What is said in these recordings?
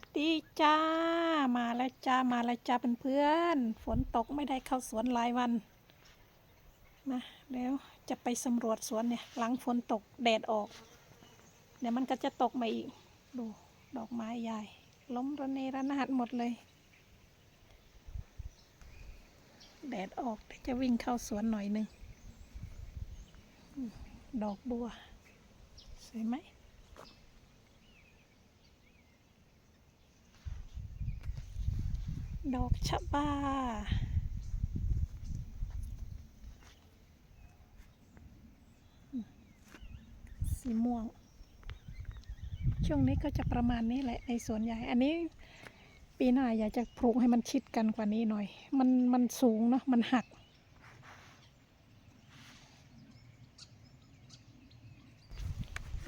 สดีจ้า มาแล้วจ้า มาแล้วจ้าเพื่อนๆฝนตกไม่ได้เข้าสวนหลายวันมาแล้วจะไปสำรวจสวนเนี่ย หลังฝนตกแดดออก เดี๋ยวมันก็จะตกมาอีก ดูดอกไม้ใหญ่ ล้มระเนระนาดหมดเลย แดดออกเดี๋ยวจะวิ่งเข้าสวนหน่อยหนึ่ง ดอกบัว สวยไหม ดอกชะบา สีม่วง ช่วงนี้ก็จะประมาณนี้แหละในสวนใหญ่ อันนี้ปีหน้าอยากจะปลูกให้มันชิดกันกว่านี้หน่อย มันมันสูงเนาะ มันหัก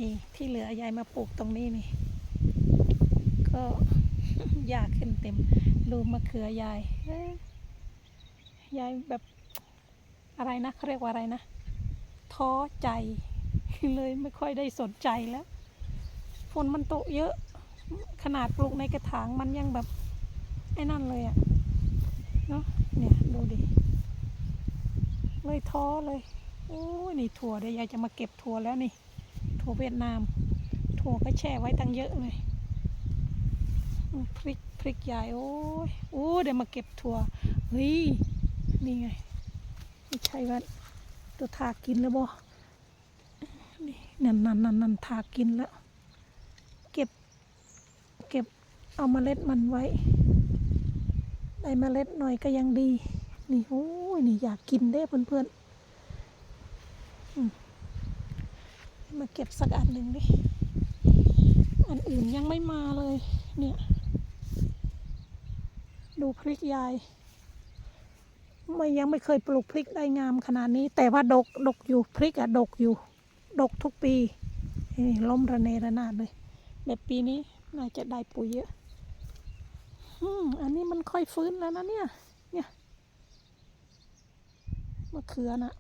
นี่ที่เหลือยายมาปลูกตรงนี้นี่ ก็ยากขึ้นเต็ม ดูมะเขือยายยายแบบอะไรนะเขาเรียกว่าอะไรนะท้อใจ เลยไม่ค่อยได้สนใจแล้วฝนมันตกเยอะ ขนาดปลูกในกระถางมันยังแบบไอ้นั่นเลยอะเนาะเนี่ยดูดิเลยท้อเลยโอ้ยนี่ถั่วเดี๋ยวยายจะมาเก็บถั่วแล้วนี่ ถั่วเวียดนาม ถั่วก็แช่ไว้ตั้งเยอะเลยพริก พริกใหญ่โอ้ยโอ้เดี๋ยวมาเก็บถั่วเฮ้ยนี่ไงไม่ใช่ว่าตัวทากินแล้วบ่นี่นั่นนั่นนั่นนั่นทากินแล้ว เก็บ เก็บเอาเมล็ดมันไว้ ได้เมล็ดหน่อยก็ยังดี นี่โอ้ยนี่อยากกินเด้เพื่อนๆอืมมาเก็บสักอันหนึ่งดิ อันอื่นยังไม่มาเลย เนี่ย ดูพริกยายไม่ยังไม่เคยปลูกพริกได้งามขนาดนี้ แต่ว่าดกดกอยู่พริกอะดกอยู่ ดกทุกปีนี่ล้มระเนระนาดเลยแบบปีนี้น่าจะได้ปุ๋ยเยอะอืมอันนี้มันค่อยฟื้นแล้วนะเนี่ย เนี่ยมะเขือนะ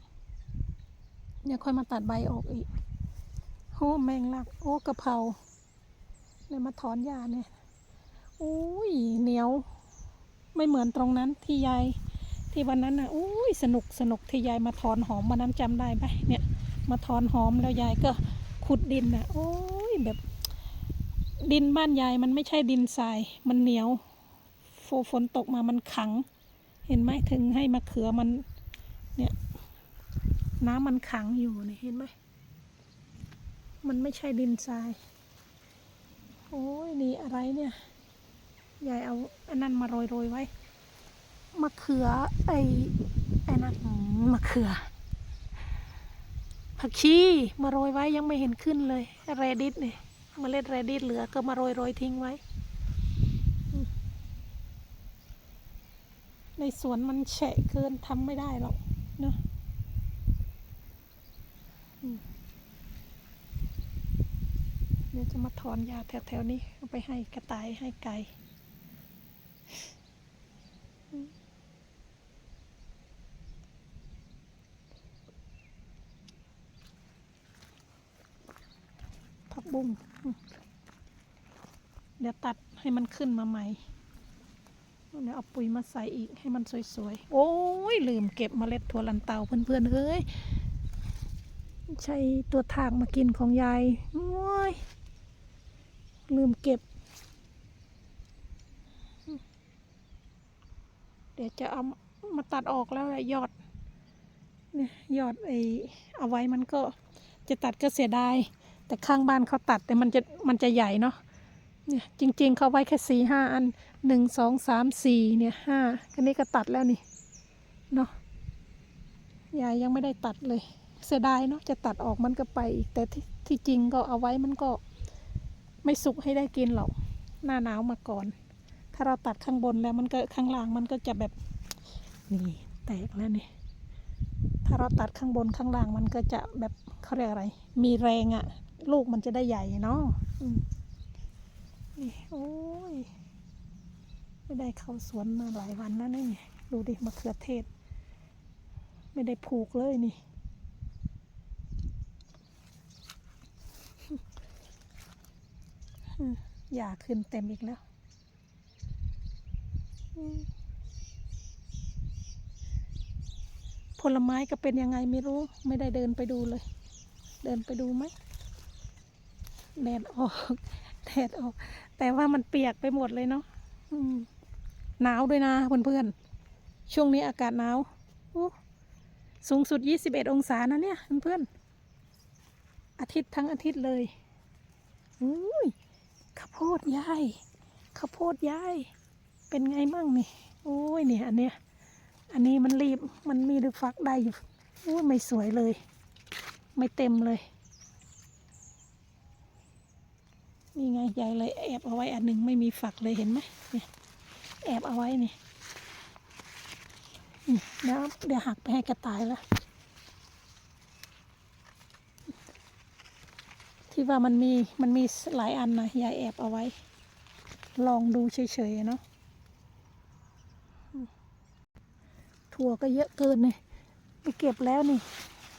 เนี่ยค่อยมาตัดใบออกอีกโอ้แมงลัก โอ้กะเพราเนี่ยมาถอนหญ้าเนี่ยอุ้ยเหนียว ไม่เหมือนตรงนั้นที่ยายที่วันนั้นน่ะอุ้ยสนุกสนุกที่ยายมาถอนหอมวันนั้นจำได้ไหมเนี่ยมาถอนหอมแล้วยายก็ขุดดินน่ะโอ้ยแบบ ดินบ้านยายมันไม่ใช่ดินทรายมันเหนียวฝฝนตกมามันขัง เห็นไหมถึงให้มะเขือมันเนี่ยน้ำมันขังอยู่นี่เห็นไหมมันไม่ใช่ดินทราย โอ้ยนี่อะไรเนี่ย ยายเอาอันนั้นมาโรยโรยๆไว้ มะเขือไอไอ้นั่นมะเขือ ผักชีมาโรยไว้ยังไม่เห็นขึ้นเลยเรดิสเนี่ยเมล็ดเรดิสเหลือก็มาโรยโรยทิ้งไว้ ในสวนมันแฉะเกินทำไม่ได้หรอกเนาะเดี๋ยวจะมาถอนยาแถวๆนี้ เอาไปให้กระต่ายให้ไก่ ผั กุ้ง เดี๋ยวตัดให้มันขึ้นมาใหม่ เดี๋ยวเอาปุ๋ยมาใส่อีกให้มันสวยๆ โอ้ยลืมเก็บเมล็ดถั่วลันเตาเพื่อนๆเอ้ย ใช่ตัวทากมากินของยายโอ้ยลืมเก็บ เดี๋ยวจะเอามาตัดออกแล้วแหละยอดเนี่ยยอดไอเอาไว้มันก็จะตัดก็เสียดาย แต่ข้างบ้านเขาตัดแต่มันจะมันจะใหญ่เนาะเนี่ยจริง ๆ เขาไว้แค่สี่ห้าอันหนึ่งสองสามสี่เนี่ยห้าคันนี้ก็ตัดแล้วนี่เนาะยายยังไม่ได้ตัดเลย เสียดายเนาะจะตัดออกมันก็ไปอีกแต่ที่ที่จริงก็เอาไว้มันก็ไม่สุกให้ได้กินหรอกหน้าหนาวมาก่อน ถ้าเราตัดข้างบนแล้วมันก็ข้างล่างมันก็จะแบบนี่แตกแล้วนี่ถ้าเราตัดข้างบนข้างล่างมันก็จะแบบเขาเรียกอะไร มีแรงอะ่ะ ลูกมันจะได้ใหญ่เนาะนี่โอ้ย ไม่ได้เข้าสวนมาหลายวันแล้วนี่ดูดิมะเขือเทศ ไม่ได้ผูกเลยนี่อืมหญ้าขึ้นเต็มอีกแล้วผลไม้ก็เป็นยังไงไม่รู้ ไม่ได้เดินไปดูเลย เดินไปดูไหม แดดออกแดดออก แต่ว่ามันเปียกไปหมดเลยเนาะหนาวด้วยนะเพื่อนๆช่วงนี้อากาศหนาวสูงสุด 21 องศานะเนี่ยเพื่อนๆอาทิตย์ทั้งอาทิตย์เลยอุ้ยข้าวโพดยายข้าวโพดยายเป็นไงมั่งนี่โอ้ยเนี่ยอันเนี้ยอันนี้มันรีบมันมีดึกฟักได้อยู่โอ้ยไม่สวยเลย ไม่เต็มเลย นี่ไงยายเลยแอบเอาไว้อันหนึ่งไม่มีฝักเลยเห็นไหมเนี่ยแอบเอาไว้นี่นี่แล้วเดี๋ยวหักไปให้กระต่ายละที่ว่ามันมีมันมีหลายอันนะยายแอบเอาไว้ ลองดูเฉยๆเนาะถั่วก็เยอะเกินเลยไปเก็บแล้วนี่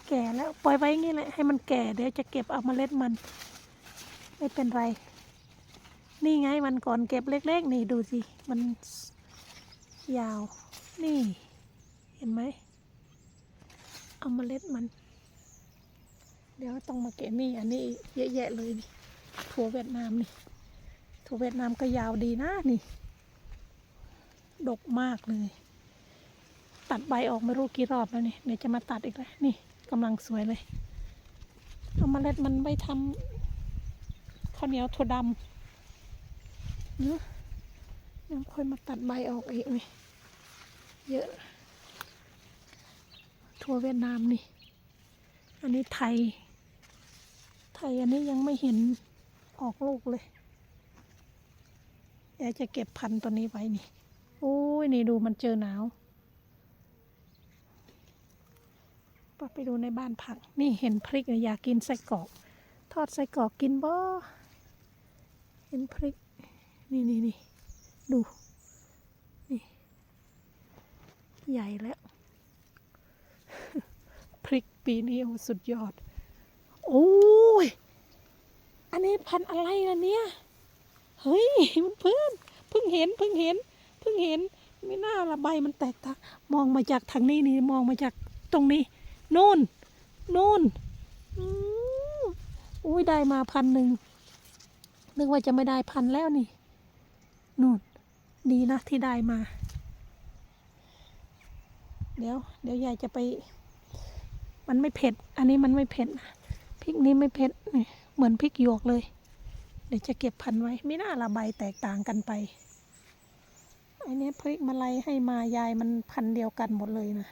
แก่แล้วปล่อยไว้อย่างงี้แหละให้มันแก่เดี๋ยวจะเก็บเอาเมล็ดมัน ไม่เป็นไร นี่ไงมันก่อนเก็บเล็ก ๆ นี่ดูสิ มันยาว นี่ เห็นไหม เอามาเล็ดมัน เดี๋ยวต้องมาเก็บนี่ อันนี้เยอะแยะเลยนี่ถั่วเวียดนามนี่ ถั่วเวียดนามก็ยาวดีนะนี่ ดกมากเลย ตัดใบออกไม่รู้กี่รอบแล้วนี่ เดี๋ยวจะมาตัดอีกแล้ว นี่กำลังสวยเลย เอามาเล็ดมันไปทำ ข้าวเหนียวถั่วดำเนาะยังค่อยมาตัดใบออกอีกนี่เยอะ ถั่วเวียดนามนี่ อันนี้ไทย ไทยอันนี้ยังไม่เห็นออกลูกเลยอยากจะเก็บพันธุ์ตัวนี้ไว้นี่ โอ้ย นี่ดูมันเจอหนาวไปดูในบ้านผัก นี่เห็นพริกอยากกินไส้กรอก ทอดไส้กรอกกินบ่ เห็นพริก นี่นี่นี่ดู นี่ ใหญ่แล้ว พริกปีนี้โอ้สุดยอด โอ้ย อันนี้พันอะไรล่ะเนี่ย เฮ้ยมันเพื่อนเพิ่งเห็นเพิ่งเห็นเพิ่งเห็นไม่น่าละใบมันแตกตามองมาจากทางนี้นี่มองมาจากตรงนี้นู่นนู่นอืมอุ้ยได้มาพันหนึ่ง นึกว่าจะไม่ได้พันแล้วนี่ นู่น ดีนะที่ได้มา เดี๋ยว เดี๋ยวยายจะไป มันไม่เผ็ด อันนี้มันไม่เผ็ดนะพริกนี้ไม่เผ็ดนี่เหมือนพริกหยวกเลย เดี๋ยวจะเก็บพันไว้ไม่น่าละใบแตกต่างกันไปอันนี้พริกมาลัยให้มายายมันพันเดียวกันหมดเลยนะ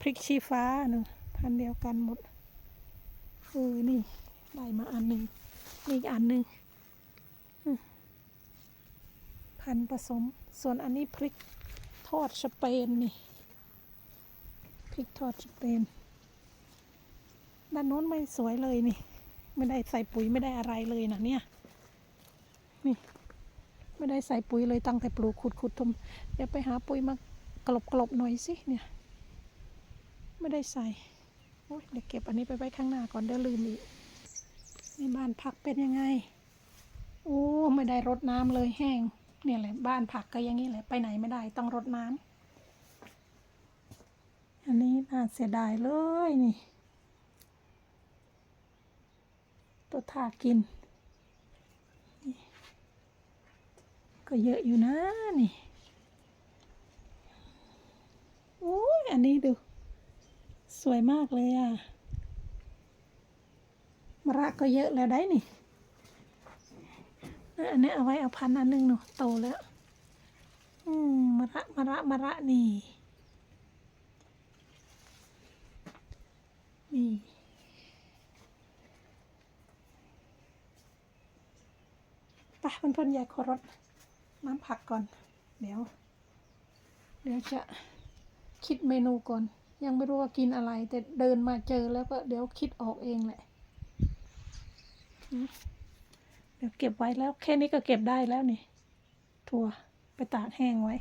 พริกชี้ฟ้าหนึ่งพันเดียวกันหมด เออนี่ได้มาอันหนึ่งนี่อีกอันหนึ่งพันผสม ส่วนอันนี้พริกทอดสเปนนี่พริกทอดสเปนด้านโน้นไม่สวยเลยนี่ ไม่ได้ใส่ปุ๋ยไม่ได้อะไรเลยนะเนี่ยนี่ไม่ได้ใส่ปุ๋ยเลยตั้งแต่ปลูกขุดขุดทมเดี๋ยวไปหาปุ๋ยมากลบกลบหน่อยสิเนี่ย ไม่ได้ใส่ เดี๋ยวเก็บอันนี้ไปไว้ข้างหน้าก่อนเดี๋ยวลืมอีกในบ้านผักเป็นยังไง โอ้ไม่ได้รดน้ำเลยแห้ง เนี่ยแหละบ้านผักก็อย่างนี้แหละไปไหนไม่ได้ต้องรดน้ำอันนี้น่าเสียดายเลยนี่ ตัวทากิน ก็เยอะอยู่นะนี่โอ้ยอันนี้ดู สวยมากเลยอะมระก็เยอะแล้วได้นี่ อันนี้เอาไว้เอาพันอันหนึงหนูโตแล้ว อืมมระมระมระนี่ นี่ไปเพื่อนๆยายขอรดน้ำผักก่อน เดี๋ยว เดี๋ยวจะคิดเมนูก่อน ยังไม่รู้ว่ากินอะไร แต่เดินมาเจอแล้วก็เดี๋ยวคิดออกเองแหละเดี๋ยวเก็บไว้แล้วแค่นี้ก็เก็บได้แล้วนี่ ถั่วไปตากแห้งไว้